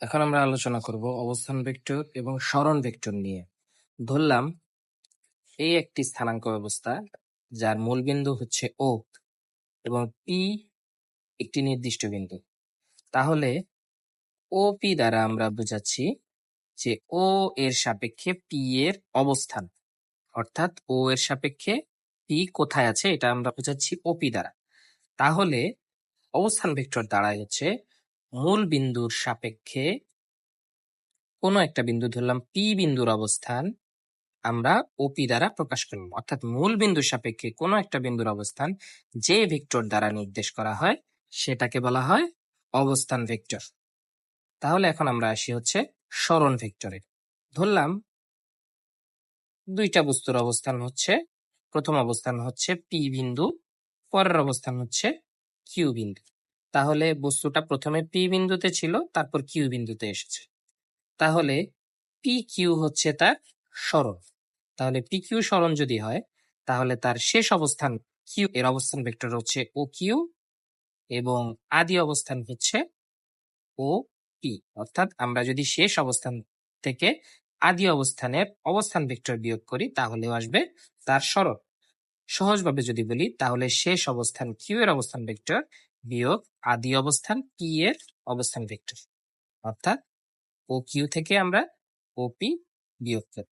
এখন আমরা আলোচনা করব অবস্থান ভেক্টর এবং সরণ ভেক্টর নিয়ে। ধরলাম এই একটি স্থানাঙ্ক ব্যবস্থা যার মূল বিন্দু হচ্ছে ও এবং পি একটি নির্দিষ্ট বিন্দু। তাহলে ও পি দ্বারা আমরা বোঝাচ্ছি যে ও এর সাপেক্ষে পি এর অবস্থান, অর্থাৎ ও এর সাপেক্ষে পি কোথায় আছে এটা আমরা বোঝাচ্ছি ওপি দ্বারা। তাহলে অবস্থান ভেক্টর দাঁড়ায় হচ্ছে মূল বিন্দুর সাপেক্ষে কোনো একটা বিন্দু ধরলাম পি বিন্দুর অবস্থান, আমরা ওপি দ্বারা প্রকাশ করলাম অর্থাৎ মূল বিন্দুর সাপেক্ষে কোনো একটা বিন্দুর অবস্থান যে ভেক্টর দ্বারা নির্দেশ করা হয়, সেটাকে বলা হয় অবস্থান ভেক্টর। তাহলে এখন আমরা আসি হচ্ছে সরণ ভেক্টরে। ধরলাম দুইটা বস্তুর অবস্থান হচ্ছে, প্রথম অবস্থান হচ্ছে পি বিন্দু, পরের অবস্থান হচ্ছে কিউ বিন্দু। তাহলে বস্তুটা প্রথমে পি বিন্দুতে ছিল, তারপর কিউ বিন্দুতে এসেছে। তাহলে পি কিউ হচ্ছে তার সরণ। তাহলে পি কিউ সরণ যদি হয়, তাহলে তার শেষ অবস্থান কিউ এর অবস্থান ভেক্টর হচ্ছে ও কিউ এবং আদি অবস্থান হচ্ছে ও পি অর্থাৎ আমরা যদি শেষ অবস্থান থেকে আদি অবস্থানের অবস্থান ভেক্টর বিয়োগ করি, তাহলেও আসবে তার সরণ। সহজভাবে যদি বলি, তাহলে শেষ অবস্থান কিউ এর অবস্থান ভেক্টর বিয়োগ আদি অবস্থান পি এর অবস্থান ভেক্টর অর্থাৎ ও কিউ থেকে আমরা ওপি বিয়োগ করি